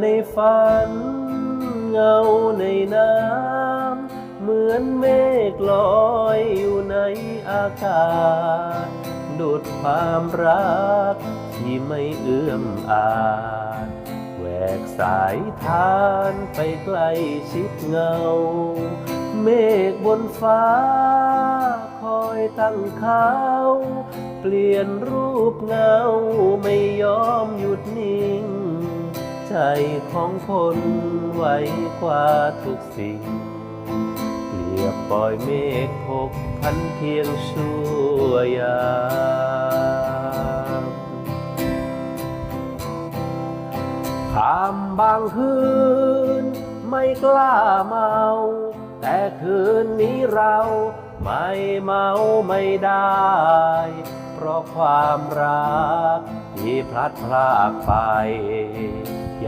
ในฝัน เงาในน้ำ เหมือนเมฆลอยอยู่ในอากาศ ดุดความรักที่ไม่เอื้อมอาจแหวกสายทานไปใกลชิดเงา เมฆบนฟ้า คอยตั้งเขาเปลี่ยนรูปเงาไม่ยอมหยุดนิ่ง ใจของคนไว้กว่าทุกสิ่ง เปรียบปล่อยเมฆพกพันเพียงชั่วยามข้ามบางคืนไม่กล้าเมา แต่คืนนี้เราไม่เมาไม่ได้ เพราะความรัก พลัดพรากไป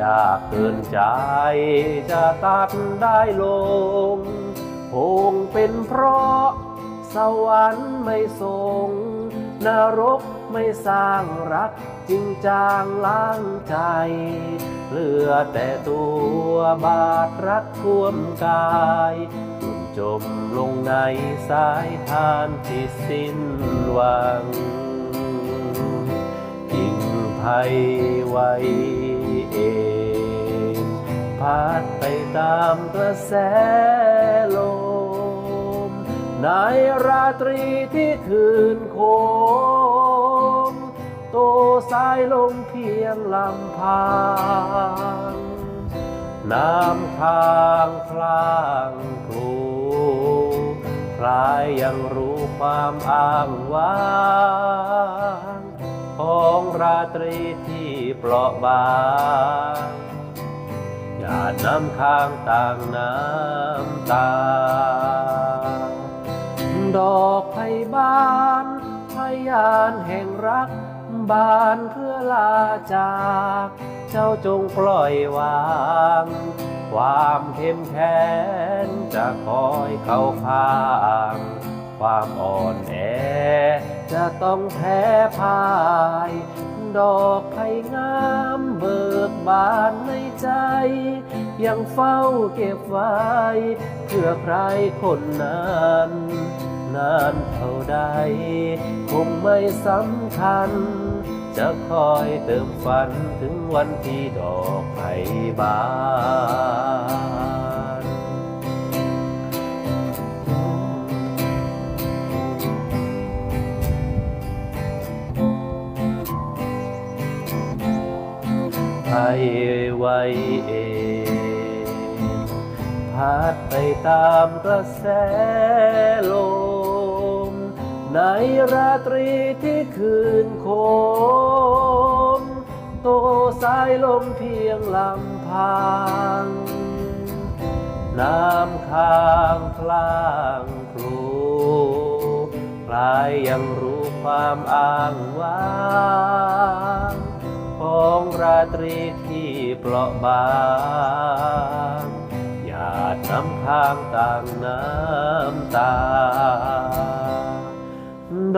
ยากเกินใจจะตัดได้ลง คงเป็นเพราะสวรรค์ไม่ทรงนรกไม่สร้างรักจริงจางล้างใจ เหลือแต่ตัวบาดรักท่วมกายจมจมลงในสายทานที่สิ้นหวัง งไผ่ไว้เองพัดไปตามกระแสลม ในราตรีที่คืนโคม โตสายลงเพียงลำพังน้ำค้างพลางพลูคลายยังรู้ความอ้างว้าง ของราตรีที่เปราะบางหยาดน้ำค้างต่างน้ำตา ดอกไผ่บานพยานแห่งรัก บานเพื่อลาจาก เจ้าจงปล่อยวาง ความเข้มแข็งจะคอยเข้าข้าง ความอ่อนแอ จะต้องแพ้พ่าย ดอกไผ่งามเบิกบานในใจ ยังเฝ้าเก็บไว้ เพื่อใครคนนั้น นานเท่าใด คงไม่สำคัญ จะคอยเติมฝันถึงวันที่ดอกไผ่บาน ให้ไว้เองพัดไปตามกระแสลม ในราตรีที่คืนโคม โตสายลมเพียงลำพัง น้ำค้างพลางพลูคลายยังรู้ความอ้างว้าง ของราตรีที่เปราะบางหยาดน้ำค้างต่างน้ำตา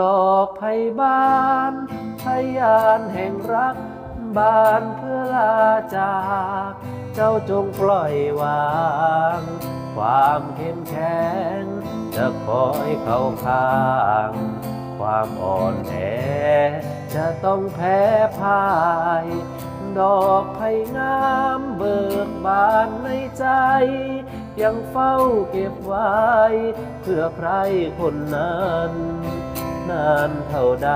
ดอกไผ่บานพยานแห่งรักบานเพื่อลาจาก เจ้าจงปล่อยวาง ความเข้มแข็งจะคอยเข้าข้าง ความอ่อนแอ จะต้องแพ้พ่าย ดอกไผ่งามเบิกบานในใจ ยังเฝ้าเก็บไว้ เพื่อใครคนนั้น นานเท่าใด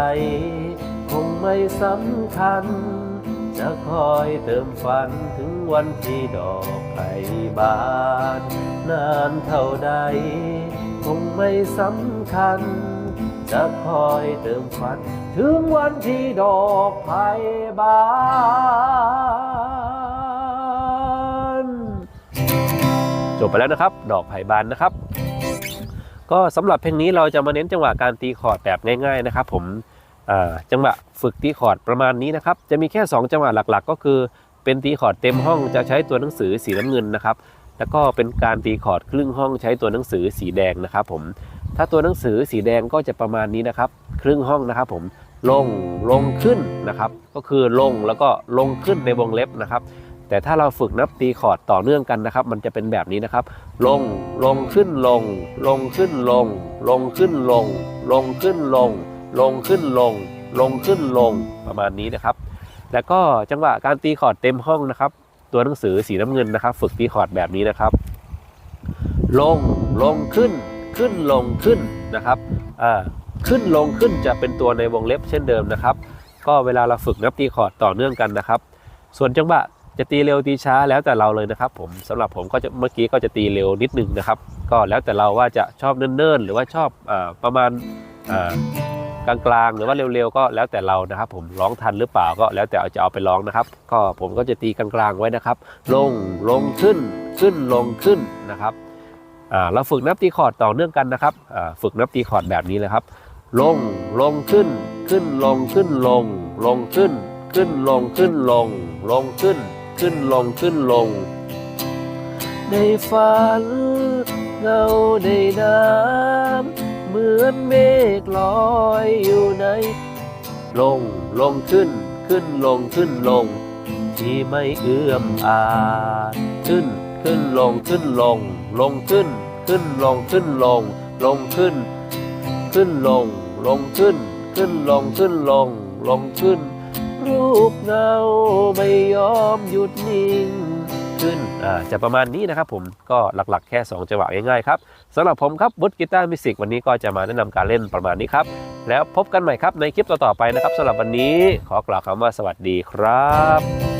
คงไม่สำคัญ จะคอยเติมฝันถึงวันที่ดอกไผ่บาน นานเท่าใด คงไม่สำคัญ จะคอยเติมฝัน ถึงวันที่ดอกไผ่บานจบไปแล้วนะครับ ดอกไผ่บานนะครับ ก็สำหรับเพลงนี้เราจะมาเน้นจังหวะการตีคอร์ดแบบง่าย ๆนะครับ ผมจังหวะฝึกตีคอร์ดประมาณนี้นะครับ จะมีแค่ 2 จังหวะหลักๆ ก็คือเป็นตีคอร์ดเต็มห้องจะใช้ตัวหนังสือสีน้ำเงินนะครับ แล้วก็เป็นการตีคอร์ดครึ่งห้องใช้ตัวหนังสือสีแดงนะครับ ผม ถ้าตัวหนังสือสีแดงก็จะประมาณนี้นะครับ ครึ่งห้องนะครับผมลงลงขึ้นนะครับ ก็คือลงแล้วก็ลงขึ้นในวงเล็บนะครับ แต่ถ้าเราฝึกนับตีคอร์ดต่อเนื่องกันนะครับ มันจะเป็นแบบนี้นะครับ ลงลงขึ้นลง ลงขึ้นลง ลงขึ้นลง ลงขึ้นลง ลงขึ้นลง ลงขึ้นลงประมาณนี้นะครับ แล้วก็จังหวะการตีคอร์ดเต็มห้องนะครับ ตัวหนังสือสีน้ำเงินนะครับ ฝึกตีคอร์ดแบบนี้นะครับ ลงลงขึ้น ขึ้นลงขึ้นนะครับอ่าขึ้นลงขึ้นจะเป็นตัวในวงเล็บเช่นเดิมนะครับ ก็เวลาเราฝึกนับตีคอร์ดต่อเนื่องกันนะครับ ส่วนจังหวะจะตีเร็วตีช้าแล้วแต่เราเลยนะครับ ผมสำหรับผมก็จะเมื่อกี้ก็จะตีเร็วนิดนึงนะครับ ก็แล้วแต่เราว่าจะชอบเนิ่นๆ หรือว่าชอบอาประมาณอ่ากลางๆ หรือว่าเร็วๆ ก็แล้วแต่เรานะครับ ผมร้องทันหรือเปล่าก็แล้วแต่จะเอาไปร้องนะครับ ก็ผมก็จะตีกลางๆไว้นะครับ ลงลงขึ้นขึ้นลงขึ้นนะครับ เราฝึกนับตีคอร์ดต่อเนื่องกันนะครับฝึกนับตีคอร์ดแบบนี้เลยครับ ลงลงขึ้นขึ้นลงขึ้นลง ลงขึ้น ขึ้นลงขึ้นลง ลงขึ้น ขึ้นลงขึ้นลง ในฝันเงาในน้ำเหมือนเมฆลอยอยู่ใน ลงลงขึ้น ขึ้นลงขึ้นลง ที่ไม่เอื้อมอาจขึ้น ขึ้นลงขึ้นลง ลงขึ้น ขึ้นลงขึ้นลง ลงขึ้น ขึ้นลง ลงขึ้น ขึ้นลงขึ้นลง ลงขึ้น รูปเงาไม่ยอมหยุดนิ่งขึ้นอ่าจะประมาณนี้นะครับผมก็หลักๆแค่ 2 จังหวะง่ายๆครับสำหรับผมครับวุฒิกีตาร์มิสิกวันนี้ก็จะมาแนะนำการเล่นประมาณนี้ครับ แล้วพบกันใหม่ครับในคลิปต่อๆไปนะครับสำหรับวันนี้ขอกล่าวคำว่าสวัสดีครับ